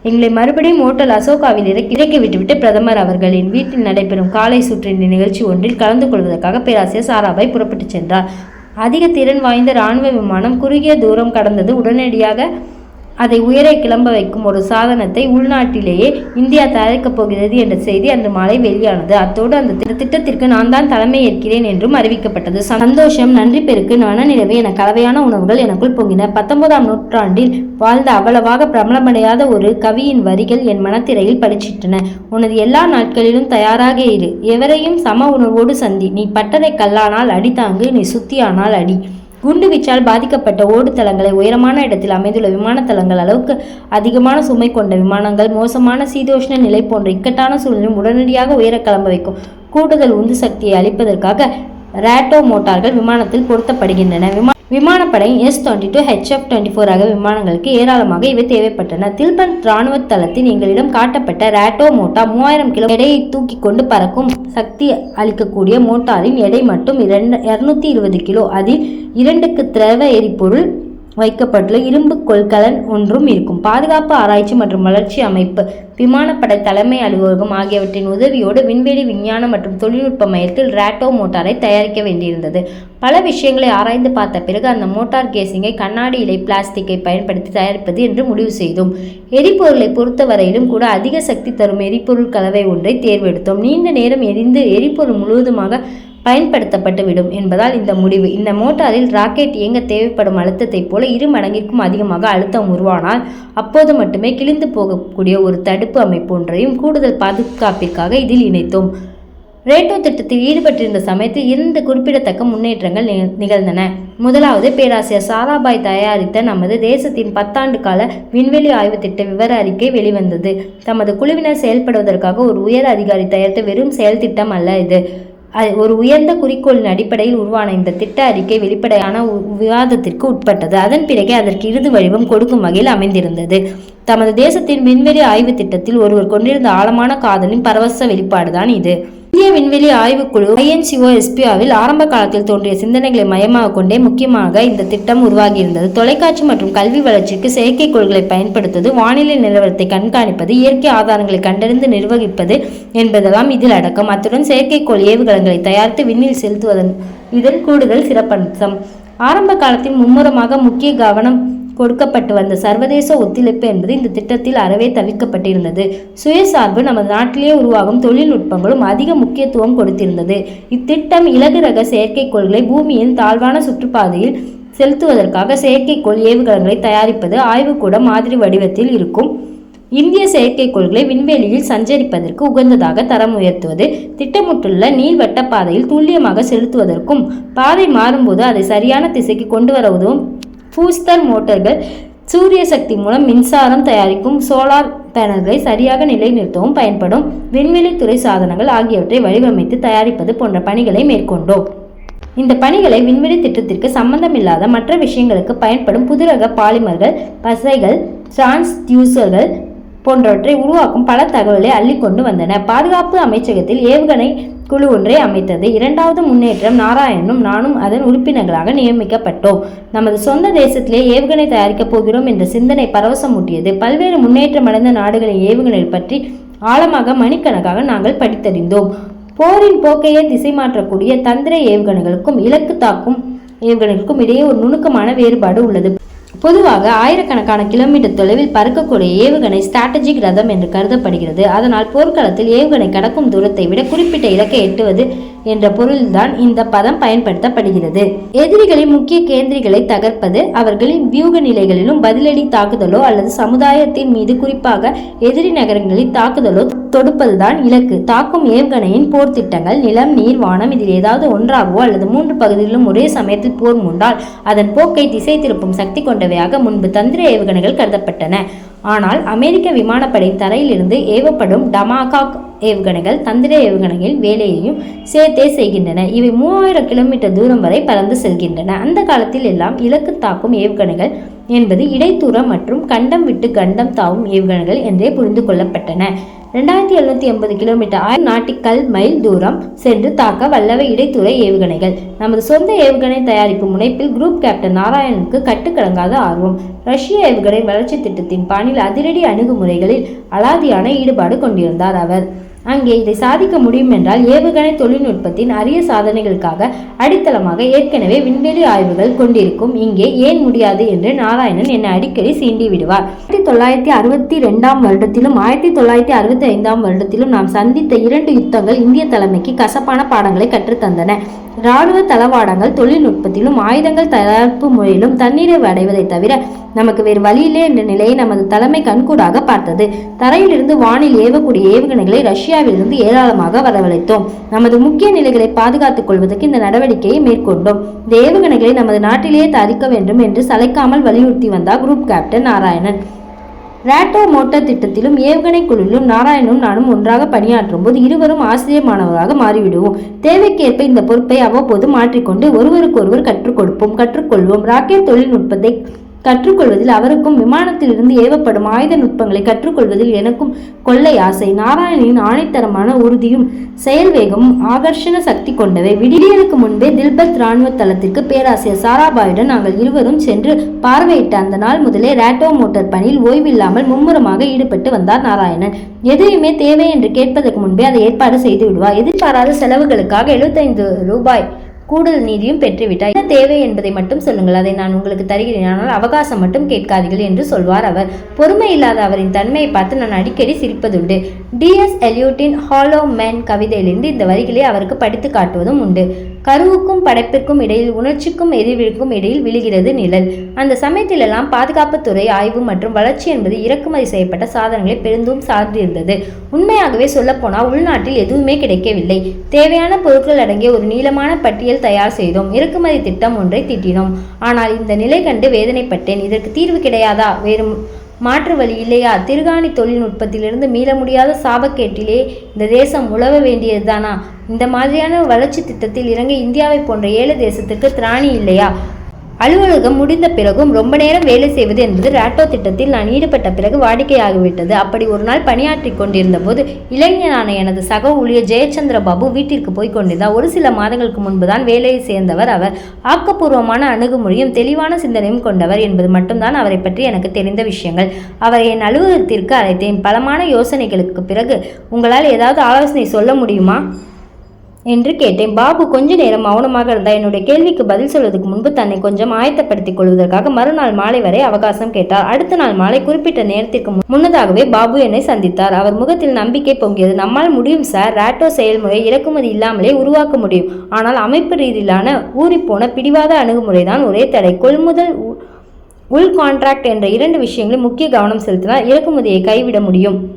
எங்களை மறுபடியும் ஓட்டல் அசோகாவில் இறக்கி இறக்கி விட்டுவிட்டு பிரதமர் அவர்களின் வீட்டில் நடைபெறும் காலை சுற்றின் நிகழ்ச்சி ஒன்றில் கலந்து கொள்வதற்காக பேராசிரியர் சாராபாய் புறப்பட்டுச் சென்றார். அதிக திறன் வாய்ந்த இராணுவ விமானம் குறுகிய தூரம் கடந்தது உடனடியாக அதை உயரே கிளம்ப வைக்கும் ஒரு சாதனத்தை உள்நாட்டிலேயே இந்தியா தயாரிக்கப் போகிறது என்ற செய்தி அன்று மாலை வெளியானது. அத்தோடு அந்த திட்ட- திட்டத்திற்கு நான் தான் தலைமை ஏற்கிறேன் என்றும் அறிவிக்கப்பட்டது. சந்தோஷம் நன்றி பெருக்கு மனநிறைவு என கலவையான உணவுகள் எனக்குள் பொங்கின. பத்தொன்பதாம் நூற்றாண்டில் வாழ்ந்த அவ்வளவாக பிரபலமடையாத ஒரு கவியின் வரிகள் என் மனத்திரையில் படிச்சிட்டன உனது எல்லா நாட்களிலும் தயாராக இரு. எவரையும் சம உணர்வோடு சந்தி. நீ பட்டறை கல்லானால் அடி தாங்கு நீ சுத்தியானால் அடி. குண்டுவீச்சால் பாதிக்கப்பட்ட ஓடுதளங்களை உயரமான இடத்தில் அமைந்துள்ள விமான தளங்கள் அளவுக்கு அதிகமான சுமை கொண்ட விமானங்கள் மோசமான சீதோஷ்ண நிலை போன்ற இக்கட்டான சூழ்நிலையும் உடனடியாக உயர கிளம்ப வைக்கும். கூடுதல் உந்து சக்தியை அளிப்பதற்காக ரேட்டோ மோட்டார்கள் விமானத்தில் பொருத்தப்படுகின்றன. விமா விமானப்படை S twenty two HF twenty four ஆக விமானங்களுக்கு ஏராளமாக இவை தேவைப்பட்டன. தில்பன் ராணுவ தளத்தில் எங்களிடம் காட்டப்பட்ட ரேட்டோ மோட்டார் மூவாயிரம் கிலோ எடையை தூக்கி கொண்டு பறக்கும் சக்தி அளிக்கக்கூடிய மோட்டாரின் எடை மட்டும் இரண்டு இருநூத்தி இருபது கிலோ. அதில் இரண்டுக்கு திரவ எரிபொருள் வைக்கப்பட்டுள்ள இரும்பு கொள்கலன் ஒன்றும் இருக்கும். பாதுகாப்பு ஆராய்ச்சி மற்றும் வளர்ச்சி அமைப்பு விமானப்படை தலைமை அலுவலகம் ஆகியவற்றின் உதவியோடு விண்வெளி விஞ்ஞான மற்றும் தொழில்நுட்ப மையத்தில் ராட்டோ மோட்டாரை தயாரிக்க வேண்டியிருந்தது. பல விஷயங்களை ஆராய்ந்து பார்த்த பிறகு அந்த மோட்டார் கேசிங்கை கண்ணாடி இலை பிளாஸ்டிக்கை பயன்படுத்தி தயாரிப்பது என்று முடிவு செய்தோம். எரிபொருளை பொறுத்தவரையிலும் கூட அதிக சக்தி தரும் எரிபொருள் கலவை ஒன்றை தேர்வெடுத்தோம். நீண்ட நேரம் எரிந்து எரிபொருள் முழுவதுமாக பயன்படுத்தப்பட்டுவிடும் என்பதால் இந்த முடிவு. இந்த மோட்டாரில் ராக்கெட் இயங்க தேவைப்படும் அழுத்தத்தைப் போல இரு மடங்கிற்கும் அதிகமாக அழுத்தம் உருவானால் அப்போது மட்டுமே கிழிந்து போகக்கூடிய ஒரு தடுப்பு அமைப்பு ஒன்றையும் கூடுதல் பாதுகாப்பிற்காக இதில் இணைத்தோம். ரேட்டோ திட்டத்தில் ஈடுபட்டிருந்த சமயத்தில் இரண்டு குறிப்பிடத்தக்க முன்னேற்றங்கள் நிக- நிகழ்ந்தன. முதலாவது பேராசிரியர் சாராபாய் தயாரித்த நமது தேசத்தின் பத்தாண்டு கால விண்வெளி ஆய்வு திட்ட விவர அறிக்கை வெளிவந்தது. தமது குழுவினர் செயல்படுவதற்காக ஒரு உயர் அதிகாரி தயாரித்த வெறும் செயல் திட்டம் அல்ல இது. ஒரு உயர்ந்த குறிக்கோளின் அடிப்படையில் உருவான இந்த திட்ட அறிக்கை வெளிப்படையான உ- விவாதத்திற்கு உட்பட்டது. அதன் பிறகே அதற்கு இறுதி வடிவம் கொடுக்கும் வகையில் அமைந்திருந்தது. தமது தேசத்தின் விண்வெளி ஆய்வு திட்டத்தில் ஒருவர் கொண்டிருந்த ஆழமான காதலின் பரவச வெளிப்பாடுதான் இது. இந்திய விண்வெளி ஆய்வுக்குழு ஐஎன்சிஓ எஸ்பிஆவில் ஆரம்ப காலத்தில் தோன்றிய சிந்தனைகளை மையமாக கொண்டே முக்கியமாக இந்த திட்டம் உருவாகியிருந்தது. தொலைக்காட்சி மற்றும் கல்வி வளர்ச்சிக்கு செயற்கைக்கோள்களை பயன்படுத்துவது வானிலை நிலவரத்தை கண்காணிப்பது இயற்கை ஆதாரங்களை கண்டறிந்து நிர்வகிப்பது என்பதெல்லாம் இதில் அடக்கம். அத்துடன் செயற்கைக்கோள் ஏவுகணங்களை தயாரித்து விண்ணில் செலுத்துவதன் இதன் கூடுதல் சிறப்பம்சம். ஆரம்ப காலத்தில் மும்முரமாக முக்கிய கவனம் கொடுக்கப்பட்டு வந்த சர்வதேச ஒத்துழைப்பு என்பது இந்த திட்டத்தில் அறவே தவிர்க்கப்பட்டிருந்தது. சுயசார்பு நமது நாட்டிலே உருவாகும் தொழில்நுட்பங்களும் அதிக முக்கியத்துவம் கொடுத்திருந்தது. இத்திட்டம் இலகு ரக செயற்கைக்கோள்களை பூமியின் தாழ்வான சுற்றுப்பாதையில் செலுத்துவதற்காக செயற்கைக்கோள் ஏவுகணங்களை தயாரிப்பது ஆய்வுக்கூட மாதிரி வடிவத்தில் இருக்கும். இந்திய செயற்கைக்கோள்களை விண்வெளியில் சஞ்சரிப்பதற்கு உகந்ததாக தரம் உயர்த்துவது திட்டமிட்டுள்ள நீள்வட்ட பாதையில் துல்லியமாக செலுத்துவதற்கும் பாதை மாறும்போது அதை சரியான திசைக்கு கொண்டு வர உதவும் பூஸ்டர் மோட்டர்கள் சூரிய சக்தி மூலம் மின்சாரம் தயாரிக்கும் சோலார் பேனல்களை சரியாக நிலைநிறுத்தவும் பயன்படும் விண்வெளித்துறை சாதனங்கள் ஆகியவற்றை வடிவமைத்து தயாரிப்பது போன்ற பணிகளை மேற்கொண்டோம். இந்த பணிகளை விண்வெளி திட்டத்திற்கு சம்பந்தமில்லாத மற்ற விஷயங்களுக்கு பயன்படும் புதுரக பாலிமர்கள் பசைகள் டிரான்ஸ்டியூசர்கள் போன்றவற்றை உருவாக்கும் பல தகவலை அள்ளிக்கொண்டு வந்தன. பாதுகாப்பு அமைச்சகத்தில் ஏவுகணை குழு ஒன்றை அமைத்தது. இரண்டாவது முன்னேற்றம் நாராயணனும் நானும் அதன் உறுப்பினர்களாக நியமிக்கப்பட்டோம். நமது சொந்த தேசத்திலே ஏவுகணை தயாரிக்கப் போகிறோம் என்ற சிந்தனை பரவசமூட்டியது. பல்வேறு முன்னேற்றமடைந்த நாடுகளின் ஏவுகணை பற்றி ஆழமாக மணிக்கணக்காக நாங்கள் படித்தறிந்தோம். போரின் போக்கையே திசை மாற்றக்கூடிய தந்திர ஏவுகணைகளுக்கும் இலக்கு தாக்கும் ஏவுகணைகளுக்கும் இடையே ஒரு நுணுக்கமான வேறுபாடு உள்ளது. பொதுவாக ஆயிரக்கணக்கான கிலோமீட்டர் தொலைவில் பறக்கக்கூடிய ஏவுகணை ஸ்ட்ராட்டஜிக் ரதம் என்று கருதப்படுகிறது. அதனால் போர்க்களத்தில் ஏவுகணை கடக்கும் தூரத்தை விட குறிப்பிட்ட இலக்கை எட்டுவது என்ற பொருள்தான் இந்த பதம் பயன்படுத்தப்படுகிறது. எதிரிகளின் முக்கிய கேந்திரிகளை தகர்ப்பது அவர்களின் வியூக நிலைகளிலும் பதிலடி தாக்குதலோ அல்லது சமுதாயத்தின் மீது குறிப்பாக எதிரி நகரங்களில் தாக்குதலோ தொடுப்பதுதான் இலக்கு. தாக்கும் ஏவுகணையின் போர் திட்டங்கள் நிலம் நீர் வானம் இதில் ஏதாவது ஒன்றாகவோ அல்லது மூன்று பகுதிகளிலும் ஒரே சமயத்தில் போர் மூண்டால் அதன் போக்கை திசை திருப்பும் சக்தி கொண்டவையாக முன்பு தந்திர ஏவுகணைகள் கருதப்பட்டன. ஆனால் அமெரிக்க விமானப்படை தரையிலிருந்து ஏவப்படும் டமாகாக் ஏவுகணைகள் தந்திர ஏவுகணையில் வேலையையும் சேர்த்தே செய்கின்றன. இவை மூவாயிரம் கிலோமீட்டர் தூரம் வரை பறந்து செல்கின்றன. அந்த காலத்தில் எல்லாம் இலக்கு தாக்கும் ஏவுகணைகள் என்பது இடைத்தூரம் மற்றும் கண்டம் விட்டு கண்டம் தாவும் ஏவுகணைகள் என்றே புரிந்து கொள்ளப்பட்டன. ரெண்டாயிரத்தி எழுநூத்தி எண்பது கிலோமீட்டர் ஆயிரம் நாட்டிக்கல் மைல் தூரம் சென்று தாக்க வல்லவை இடைத்துறை ஏவுகணைகள். நமது சொந்த ஏவுகணை தயாரிப்பு முனைப்பில் குரூப் கேப்டன் நாராயணனுக்கு கட்டுக்கடங்காத ஆர்வம். ரஷ்ய ஏவுகணை வளர்ச்சி திட்டத்தின் பாணியில் அதிரடி அணுகுமுறைகளில் அலாதியான ஈடுபாடு கொண்டிருந்தார் அவர். அங்கே இதை சாதிக்க முடியும் என்றால் ஏவுகணை தொழில்நுட்பத்தின் அரிய சாதனைகளுக்காக அடித்தளமாக ஏற்கனவே விண்வெளி ஆய்வுகள் கொண்டிருக்கும். இங்கே ஏன் முடியாது என்று நாராயணன் என்னை அடிக்கடி சீண்டி விடுவார். ஆயிரத்தி தொள்ளாயிரத்தி அறுபத்தி ரெண்டாம் வருடத்திலும் ஆயிரத்தி தொள்ளாயிரத்தி அறுபத்தி ஐந்தாம் வருடத்திலும் நாம் சந்தித்த இரண்டு யுத்தங்கள் இந்திய தலைமைக்கு கசப்பான பாடங்களை கற்றுத்தந்தன. இராணுவ தளவாடங்கள் தொழில்நுட்பத்திலும் ஆயுதங்கள் தயாரிப்பு முறையிலும் தன்னிறைவு அடைவதை தவிர நமக்கு வேறு வழியில்லை என்ற நிலையை நமது தலைமை கண்கூடாக பார்த்தது. தரையிலிருந்து வானில் ஏவக்கூடிய ஏவுகணைகளை ரஷ்யாவிலிருந்து ஏராளமாக வரவழைத்தோம். நமது முக்கிய நிலைகளை பாதுகாத்துக் கொள்வதற்கு இந்த நடவடிக்கையை மேற்கொண்டோம். இந்த ஏவுகணைகளை நமது நாட்டிலேயே தயாரிக்க வேண்டும் என்று சளைக்காமல் வலியுறுத்தி வந்தார் group captain Narayanan. RATO motor திட்டத்திலும் ஏவுகணை குழுவிலும் நாராயணனும் நானும் ஒன்றாக பணியாற்றும் போது இருவரும் ஆசிரியர் மாணவராக மாறிவிடுவோம். தேவைக்கேற்ப இந்த பொறுப்பை அவ்வப்போது மாற்றிக்கொண்டு ஒருவருக்கொருவர் கற்றுக் கொடுப்போம் கற்றுக்கொள்வோம். ராக்கெட் தொழில்நுட்பத்தை கற்றுக்கொள்வதில் அவருக்கும் விமானத்திலிருந்து ஏவப்படும் ஆயுத நுட்பங்களை கற்றுக்கொள்வதில் எனக்கும் கொள்ளை ஆசை. நாராயணனின் ஆணைத்தரமான உறுதியும் செயல் வேகமும் ஆகர்ஷண சக்தி கொண்டவை. விடியலுக்கு முன்பே தில்பத் ராணுவ தளத்திற்கு பேராசிரியர் சாராபாயுடன் நாங்கள் இருவரும் சென்று பார்வையிட்ட அந்த நாள் முதலே ரேட்டோ மோட்டார் பணியில் ஓய்வில்லாமல் மும்முரமாக ஈடுபட்டு வந்தார் நாராயணன். எதையுமே தேவை என்று கேட்பதற்கு முன்பே அதை ஏற்பாடு செய்து விடுவார் எதிர்பாராத செலவுகளுக்காக எழுபத்தைந்து ரூபாய் கூடுதல் நிதியும் பெற்றுவிட்டார். என்ன தேவை என்பதை மட்டும் சொல்லுங்கள். அதை நான் உங்களுக்கு தருகிறேன். ஆனால் அவகாசம் மட்டும் கேட்காதீர்கள் என்று சொல்வார் அவர். பொறுமை இல்லாத அவரின் தன்மையை பார்த்து நான் அடிக்கடி சிரிப்பதுண்டு. டிஎஸ் எலியூட்டின் ஹாலோ மேன் கவிதையிலிருந்து இந்த வரிகளை அவருக்கு படித்து காட்டுவதும் உண்டு. கருவுக்கும் படைப்பிற்கும் இடையில் உணர்ச்சிக்கும் எதிர்விற்கும் இடையில் விழுகிறது நிழல். அந்த சமயத்திலெல்லாம் பாதுகாப்புத்துறை ஆய்வு மற்றும் வளர்ச்சி என்பது இறக்குமதி செய்யப்பட்ட சாதனங்களை பெருந்தும் சார்ந்திருந்தது. உண்மையாகவே சொல்லப்போனால் உள்நாட்டில் எதுவுமே கிடைக்கவில்லை. தேவையான பொருட்கள் அடங்கிய ஒரு நீளமான பட்டியல் தயார் செய்தோம். இறக்குமதி திட்டம் ஒன்றை தீட்டினோம். ஆனால் இந்த நிலை கண்டு வேதனைப்பட்டேன். இதற்கு தீர்வு கிடையாதா? வேறு மாற்று வழி இல்லையா? திருகாணி தொழில்நுட்பத்திலிருந்து மீள முடியாத சாபக்கேட்டிலே இந்த தேசம் உழவ வேண்டியதுதானா? இந்த மாதிரியான வளர்ச்சி திட்டத்தில் இறங்க இந்தியாவை போன்ற ஏழு தேசத்துக்கு திராணி இல்லையா? அலுவலகம் முடிந்த பிறகும் ரொம்ப நேரம் வேலை செய்வது என்பது ராட்டோ திட்டத்தில் நான் ஈடுபட்ட பிறகு வாடிக்கையாகிவிட்டது. அப்படி ஒரு நாள் பணியாற்றி கொண்டிருந்த போது இளைஞரான எனது சக ஊழியர் ஜெயச்சந்திர பாபு வீட்டிற்கு போய் கொண்டிருந்தார். ஒரு சில மாதங்களுக்கு முன்புதான் வேலையை சேர்ந்தவர் அவர். ஆக்கப்பூர்வமான அணுகுமுறையும் தெளிவான சிந்தனையும் கொண்டவர் என்பது மட்டும்தான் அவரை பற்றி எனக்கு தெரிந்த விஷயங்கள். அவரை என் அலுவலகத்திற்கு அழைத்தேன். பலமான யோசனைகளுக்கு பிறகு உங்களால் ஏதாவது ஆலோசனை சொல்ல முடியுமா? என்று கேட்டேன். பாபு கொஞ்ச நேரம் மௌனமாக இருந்தா என்னுடைய கேள்விக்கு பதில் சொல்வதற்கு முன்பு தன்னை கொஞ்சம் ஆயத்தப்படுத்திக் கொள்வதற்காக மறுநாள் மாலை வரை அவகாசம் கேட்டார். அடுத்த நாள் மாலை குறிப்பிட்ட நேரத்திற்கு முன்- முன்னதாகவே பாபு என்னை சந்தித்தார். அவர் முகத்தில் நம்பிக்கை பொங்கியது. நம்மால் முடியும் சார். ராட்டோ செயல்முறை இறக்குமதி இல்லாமலே உருவாக்க முடியும். ஆனால் அமைப்பு ரீதியிலான ஊறிப்போன பிடிவாத அணுகுமுறைதான் ஒரே தடை. கொள்முதல் உள் கான்ட்ராக்ட் என்ற இரண்டு விஷயங்களில் முக்கிய கவனம் செலுத்தினால் இறக்குமதியை கைவிட முடியும்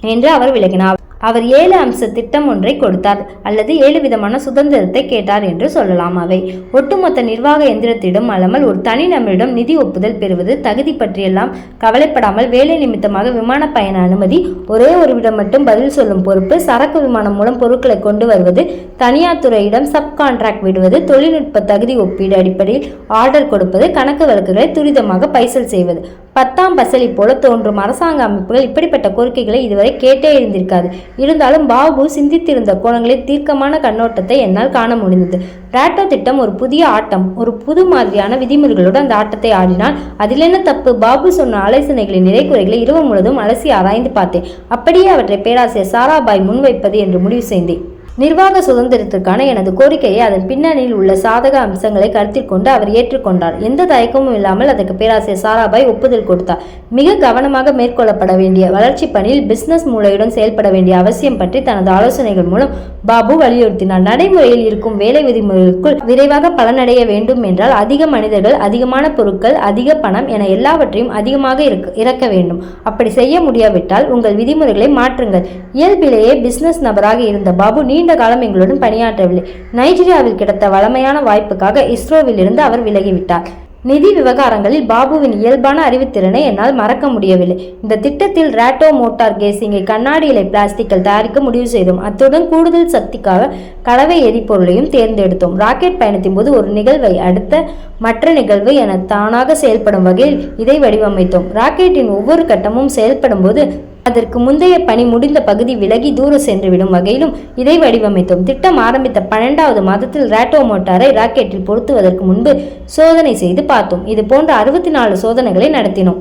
என்று அவர் விளக்கினார். அவர் ஏழு அம்ச திட்டம் ஒன்றை கொடுத்தார் அல்லது ஏழு விதமான சுதந்திரத்தை கேட்டார் என்று சொல்லலாம். அவை ஒட்டுமொத்த நிர்வாக எந்திரத்திடம் அல்லாமல் ஒரு தனிநபரிடம் நிதி ஒப்புதல் பெறுவது தகுதி பற்றியெல்லாம் கவலைப்படாமல் வேலை நிமித்தமாக விமான பயண அனுமதி ஒரே ஒரு விடம் மட்டும் பதில் சொல்லும் பொறுப்பு சரக்கு விமானம் மூலம் பொருட்களை கொண்டு வருவது தனியார் துறையிடம் சப் கான்ட்ராக்ட் விடுவது தொழில்நுட்ப தகுதி ஒப்பீடு அடிப்படையில் ஆர்டர் கொடுப்பது கணக்கு வழக்குகளை துரிதமாக பைசல் செய்வது. பத்தாம் பசலி போல தோன்றும். அரசாங்க அமைப்புகள் இப்படிப்பட்ட கோரிக்கைகளை இதுவரை கேட்டே இருந்திருக்காது. இருந்தாலும் பாபு சிந்தித்திருந்த கோணங்களில் தீர்க்கமான கண்ணோட்டத்தை என்னால் காண முடிந்தது. ராட்டோ திட்டம் ஒரு புதிய ஆட்டம். ஒரு புது மாதிரியான விதிமுறைகளோடு அந்த ஆட்டத்தை ஆடினால் அதில் என்ன தப்பு? பாபு சொன்ன ஆலோசனைகளின் நிறைக்குறைகளை இரவு முழுவதும் அலசி ஆராய்ந்து பார்த்தேன். அப்படியே அவற்றை பேராசிரியர் சாராபாய் முன்வைப்பது என்று முடிவு செய்தேன். நிர்வாக சுதந்திரத்திற்கான எனது கோரிக்கையை அதன் பின்னணியில் உள்ள சாதக அம்சங்களை கருத்தில் கொண்டு அவர் ஏற்றுக்கொண்டார். எந்த தயக்கமும் இல்லாமல் அதற்கு பேராசிரியர் சாராபாய் ஒப்புதல் கொடுத்தார். மிக கவனமாக மேற்கொள்ளப்பட வேண்டிய வளர்ச்சி பணியில் பிசினஸ் மூளையுடன் செயல்பட வேண்டிய அவசியம் பற்றி தனது ஆலோசனைகள் மூலம் பாபு வலியுறுத்தினார். நடைமுறையில் இருக்கும் வேலை விதிமுறைகளுக்குள் விரைவாக பலனடைய வேண்டும் என்றால் அதிக மனிதர்கள் அதிகமான பொருட்கள் அதிக பணம் என எல்லாவற்றையும் அதிகமாக இருக்க இறக்க வேண்டும். அப்படி செய்ய முடியாவிட்டால் உங்கள் விதிமுறைகளை மாற்றுங்கள். இயல்பிலேயே பிசினஸ் நபராக இருந்த பாபு நீண்ட காலம் எங்களுடன் பணியாற்றவில்லை. நைஜீரியாவில் கிடைத்த வளமையான வாய்ப்புக்காக இஸ்ரோவில் இருந்து அவர் விலகிவிட்டார். நிதி விவகாரங்களில் பாபுவின் இயல்பான அறிவுத்திறனை என்னால் மறக்க முடியவில்லை. இந்த திட்டத்தில் ராட்டோ மோட்டார் கேசிங்கை கண்ணாடி இலை பிளாஸ்டிக்கில் தயாரிக்க முடிவு செய்தோம். அத்துடன் கூடுதல் சக்திக்காக கலவை எரிபொருளையும் தேர்ந்தெடுத்தோம். ராக்கெட் பயணத்தின் போது ஒரு நிகழ்வை அடுத்த மற்ற நிகழ்வு என தானாக செயல்படும் வகையில் இதை வடிவமைத்தோம். ராக்கெட்டின் ஒவ்வொரு கட்டமும் செயல்படும் போது அதற்கு முந்தைய பணி முடிந்த பகுதி விலகி தூரம் சென்றுவிடும் வகையிலும் இதை வடிவமைத்தோம். திட்டம் ஆரம்பித்த பன்னெண்டாவது மாதத்தில் ராட்டோ மோட்டாரை ராக்கெட்டில் பொருத்துவதற்கு முன்பு சோதனை செய்து பார்த்தோம். இது போன்ற அறுபத்தி நாலு சோதனைகளை நடத்தினோம்.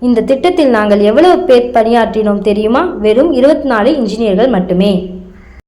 இந்த திட்டத்தில் நாங்கள் எவ்வளவு பேர் பணியாற்றினோம் தெரியுமா? வெறும் இருபத்தி நாலு இன்ஜினியர்கள் மட்டுமே.